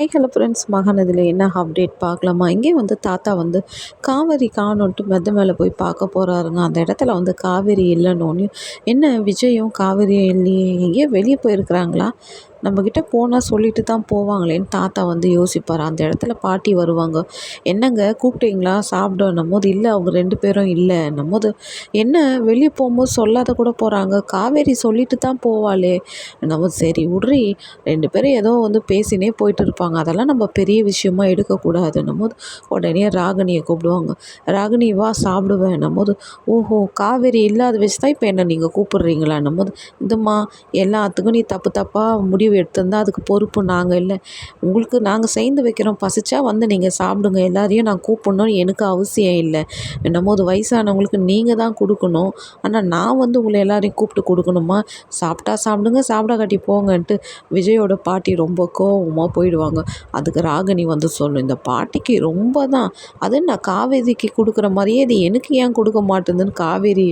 Hello friends மகாநதியில் என்ன update பார்க்கலாமா? இங்கே வந்து தாத்தா வந்து காவேரி காணோன்ட்டு மெத்த மேலே போய் பார்க்க போகிறாருங்க அந்த இடத்துல வந்து காவேரி இல்லைன்னொன்னே என்ன விஜயும் காவேரியும் இல்லையே எங்கேயோ வெளியே போயிருக்கிறாங்களா? நம்மக்கிட்ட போனால் சொல்லிட்டு தான் போவாங்களேன்னு தாத்தா வந்து யோசிப்பார். அந்த இடத்துல பாட்டி வருவாங்க. என்னங்க கூப்பிட்டீங்களா? சாப்பிடணும்? போது இல்லை அவங்க ரெண்டு பேரும் இல்லை. நம்மோது என்ன வெளியே போகும்போது சொல்லாத கூட போகிறாங்க காவேரி சொல்லிட்டு தான் போவாளே. நம்ம சரி விட்றி. ரெண்டு பேரும் ஏதோ வந்து பேசினே போயிட்டு இருப்பாங்க. அதெல்லாம் நம்ம பெரிய விஷயமா எடுக்கக்கூடாதுன்னும் போது உடனே ராகினியை கூப்பிடுவாங்க. ராகினி வா சாப்பிடுவேன். போது ஓஹோ காவேரி இல்லாத வச்சு தான் இப்போ என்ன நீங்கள் கூப்பிட்றீங்களான்னும் போது இந்தம்மா எல்லாத்துக்கும் நீ தப்பு தப்பாக முடிவு முடிவு எடுத்திருந்தால் அதுக்கு பொறுப்பு நாங்கள் இல்லை. உங்களுக்கு நாங்கள் சேர்ந்து வைக்கிறோம். பசிச்சா வந்து நீங்கள் சாப்பிடுங்க. எல்லாரையும் நான் கூப்பிட்ணுன்னு எனக்கு அவசியம் இல்லை. என்னமோ அது வயசானவங்களுக்கு நீங்கள் தான் கொடுக்கணும். ஆனால் நான் வந்து உங்களை எல்லாரையும் கூப்பிட்டு கொடுக்கணுமா? சாப்பிட்டா சாப்பிடுங்க சாப்பிட காட்டி போங்கன்ட்டு விஜயோட பாட்டி ரொம்ப கோவமாக போயிடுவாங்க. அதுக்கு ராகினி வந்து சொல்லணும். இந்த பாட்டிக்கு ரொம்ப தான். அது நான் காவேரிக்கு கொடுக்குற மாதிரியே இது எனக்கு ஏன் கொடுக்க மாட்டேங்குதுன்னு காவேரி